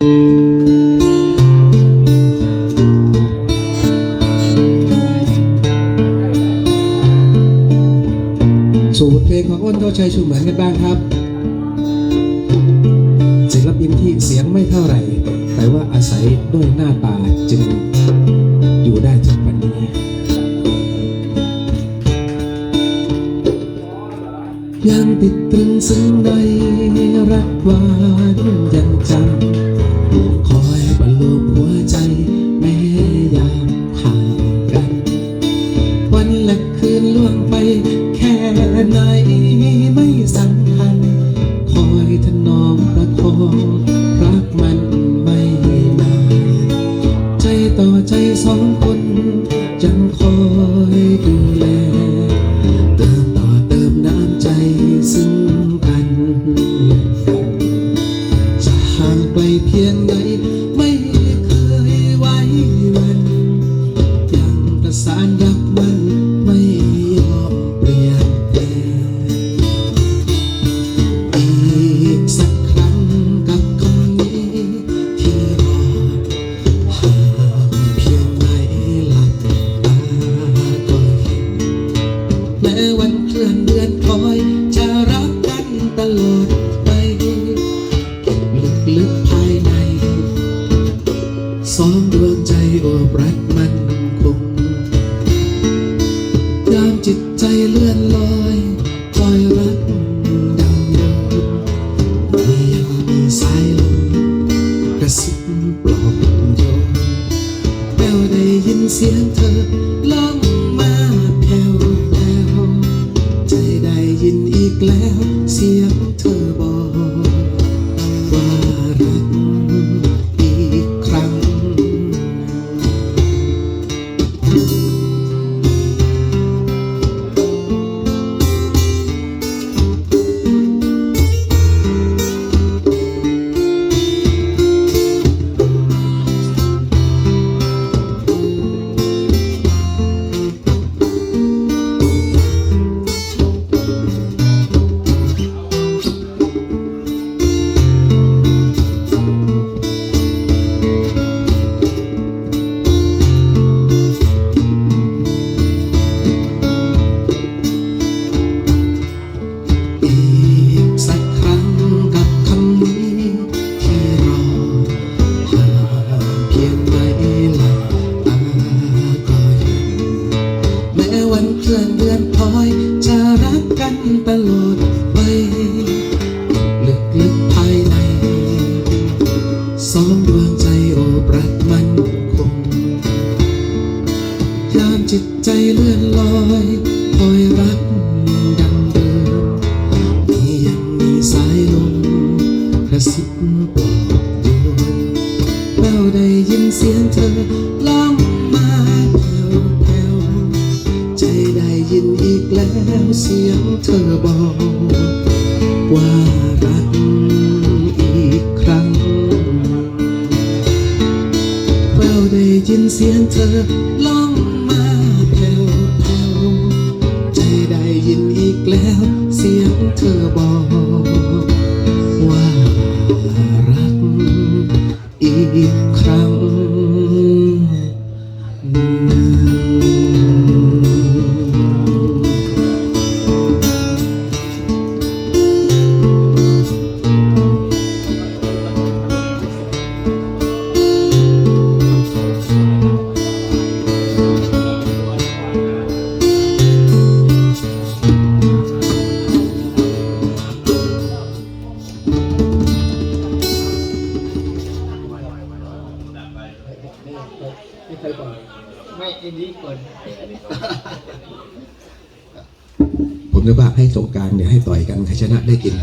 สู่บทเพลงของอ้นเท่าชัยชูเหมือนกันบ้างครับศิลปินที่เสียงไม่เท่าไหร่ แต่ว่าอาศัยด้วยหน้าตาจึงอยู่ได้จนวันนี้ ยังติดตรึงซึ้งในรักหวานยังจำคอยบรรลุหัวใจแม้ยามห่างกันวันและคืนล่วงไปแค่ไหนไม่สำคัญ คอยถนอมประคองรักมันไม่นานใจต่อใจสองคน ของดวงใจโอบรักมันคง ยามจิตใจเลื่อนลอยคอยรักดังเดิมมียังมีสายลมกระซิบปลอบโยนแววได้ยินเสียงเธอล้อง จิตใจเลื่อนลอยคอยรักดังเดิมมียังมีสายลมกระซิบปลอบโยนแววได้ยินเสียงเธอล่องมาแผ่วแผ่วใจได้ยินอีกแล้วเสียงเธอบอกว่ารักอีกครั้งแววได้ยินเสียงเธอล่อง ยินอีกแล้ว เสียงเธอบอกว่ารัก ไม่ไอ้นี้ก่อนผมนึกว่าให้สงการเนี่ยให้ต่อยกันใครชนะได้กิน